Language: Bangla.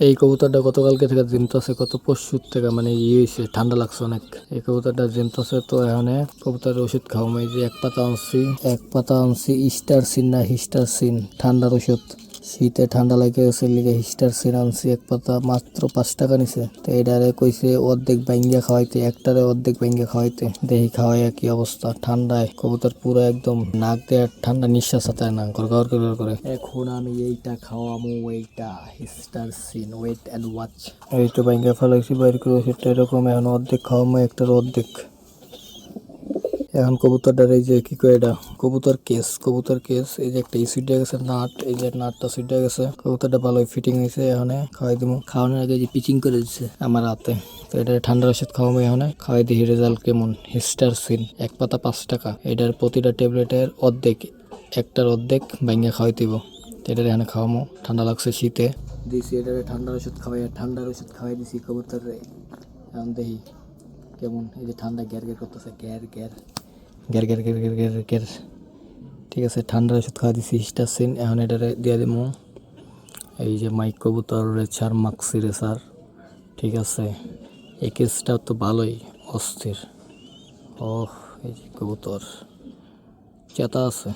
এই কবুতরটা গতকালকে থেকে জিমতাছে কত পরশুর থেকে মানে ইয়ে হয়েছে ঠান্ডা লাগছে অনেক। এই কবুতরটা জিমতাছে তো এখানে কবুতরের ওষুধ খাওয়া যে এক পাতা আনছি, এক পাতা আনছি, ইস্টার সিন না হিস্টার সিন, ঠান্ডার ওষুধ। শীতে ঠান্ডা লাগে গেছে লিগে হিস্টার আনছি এক পাতা মাত্র পাঁচ টাকা নিছে। তো এটারে কইছে অর্ধেক বাইঙ্গা খাওয়াইতে একটারে অর্ধেক বাইঙ্গা খাওয়াইতে। দেখি খাওয়াই কি অবস্থা ঠান্ডায়। কবুতর পুরো একদম নাক দিয়ে ঠান্ডা নিঃশ্বাস হাতায় না গড় করে করে। এখন আমি এইটা খাওয়ামো এইটা হিস্টার সিন ওয়েট অ্যান্ড ওয়াচ। এই তো বাইঙ্গা ফেলাইছি বাইর করে সেটা এরকম এখন অর্ধেক খাওয়ামো একটার অর্ধেক। এখন কবুতরটার এই যে কি কয় এটা? কবুতর কেস কবুতর কেস, এই যে একটা ইসুইট গেছে, নাট, এই যে নাটটা সুইট গেছে। কবুতরটা ভালোই ফিটিং হয়েছে এখানে, খাওয়াই দিব। খাওয়ানোর আগে যে পিচিং করে দিচ্ছে আমার হাতে। তো এটা ঠান্ডার ওষুধ খাওয়াবো এখানে। খাওয়াই দিই রেজাল্ট কেমন? হিস্টার সিন এক পাতা পাঁচ টাকা। এটার প্রতিটা ট্যাবলেটের অর্ধেক, একটার অর্ধেক ভাঙ্গা খাওয়াই দিব। তো এটার এখানে খাওয়ামো ঠান্ডা লাগছে শীতে। দিছি এটারে ঠান্ডার ওষুধ খাওয়াই ঠান্ডার ওষুধ খাওয়াই দিছি কবুতরে এখন দেখি কেমন, এই যে ঠান্ডা গ্যার গ্যার করতেছে গ্যার গ্যার গ্যার গ্যার গের গের গের গ্যার ঠিক আছে ঠান্ডার ওষুধ খাওয়া দিছি হিস্টাসিন। এখন এটারে দিয়ে দিব এই যে মাইক কবুতর রেচার মাক্সি রেসার। ঠিক আছে, এই কেসটা তো ভালোই, অস্থির। ওহ, এই যে কবুতর। চেতা আছে।